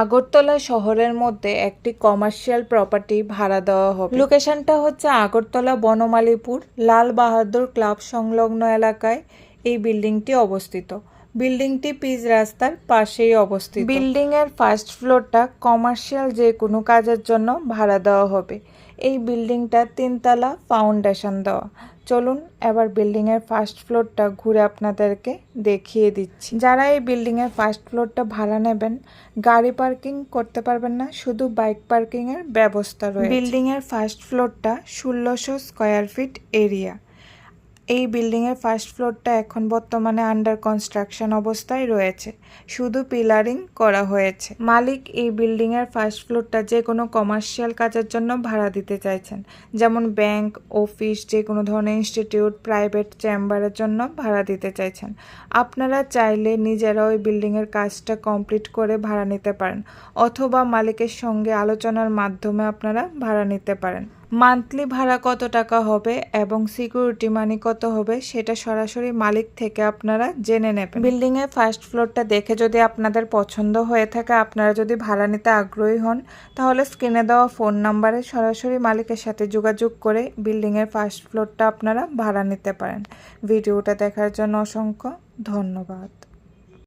আগরতলা শহরের মধ্যে একটি কমার্শিয়াল প্রপার্টি ভাড়া দেওয়া হবে। লোকেশনটা হচ্ছে আগরতলা বনমালীপুর, লাল বাহাদুর ক্লাব সংলগ্ন এলাকায় এই বিল্ডিংটি অবস্থিত। বিল্ডিংটি পিচ রাস্তার পাশেই অবস্থিত। বিল্ডিং এর ফার্স্ট ফ্লোরটা কমার্শিয়াল যে কোনো কাজের জন্য ভাড়া দেওয়া হবে। এই বিল্ডিংটা তিনতলা ফাউন্ডেশন দেওয়া। চলুন এবার বিল্ডিং এর ফার্স্ট ফ্লোরটা ঘুরে আপনাদেরকে দেখিয়ে দিচ্ছি। যারা এই বিল্ডিং এর ফার্স্ট ফ্লোরটা ভাড়া নেবেন গাড়ি পার্কিং করতে পারবেন না শুধু বাইক পার্কিং এর ব্যবস্থা রয়েছে। বিল্ডিং এর ফার্স্ট ফ্লোরটা ষোলোশো স্কোয়ার ফিট এরিয়া। এই বিল্ডিংয়ের ফার্স্ট ফ্লোরটা এখন বর্তমানে আন্ডার কনস্ট্রাকশন অবস্থায় রয়েছে। শুধু পিলারিং করা হয়েছে। মালিক এই বিল্ডিংয়ের ফার্স্ট ফ্লোরটা যে কোনো কমার্শিয়াল কাজের জন্য ভাড়া দিতে চাইছেন। যেমন ব্যাংক অফিস যে কোনো ধরনের ইনস্টিটিউট প্রাইভেট চেম্বারের জন্য ভাড়া দিতে চাইছেন। আপনারা চাইলে নিজেরা ওই বিল্ডিংয়ের কাজটা কমপ্লিট করে ভাড়া নিতে পারেন। অথবা মালিকের সঙ্গে আলোচনার মাধ্যমে আপনারা ভাড়া নিতে পারেন। মান্থলি ভাড়া কত টাকা হবে এবং সিকিউরিটি মানি কত হবে সেটা সরাসরি মালিক থেকে আপনারা জেনে নেবেন। বিল্ডিং এর ফার্স্ট ফ্লোরটা দেখে যদি আপনাদের পছন্দ হয়ে থাকে, আপনারা যদি ভাড়া নিতে আগ্রহী হন, তাহলে স্ক্রিনে দেওয়া ফোন নাম্বারে সরাসরি মালিকের সাথে যোগাযোগ করে বিল্ডিং এর ফার্স্ট ফ্লোরটা আপনারা ভাড়া নিতে পারেন। ভিডিওটা দেখার জন্য অসংখ্য ধন্যবাদ।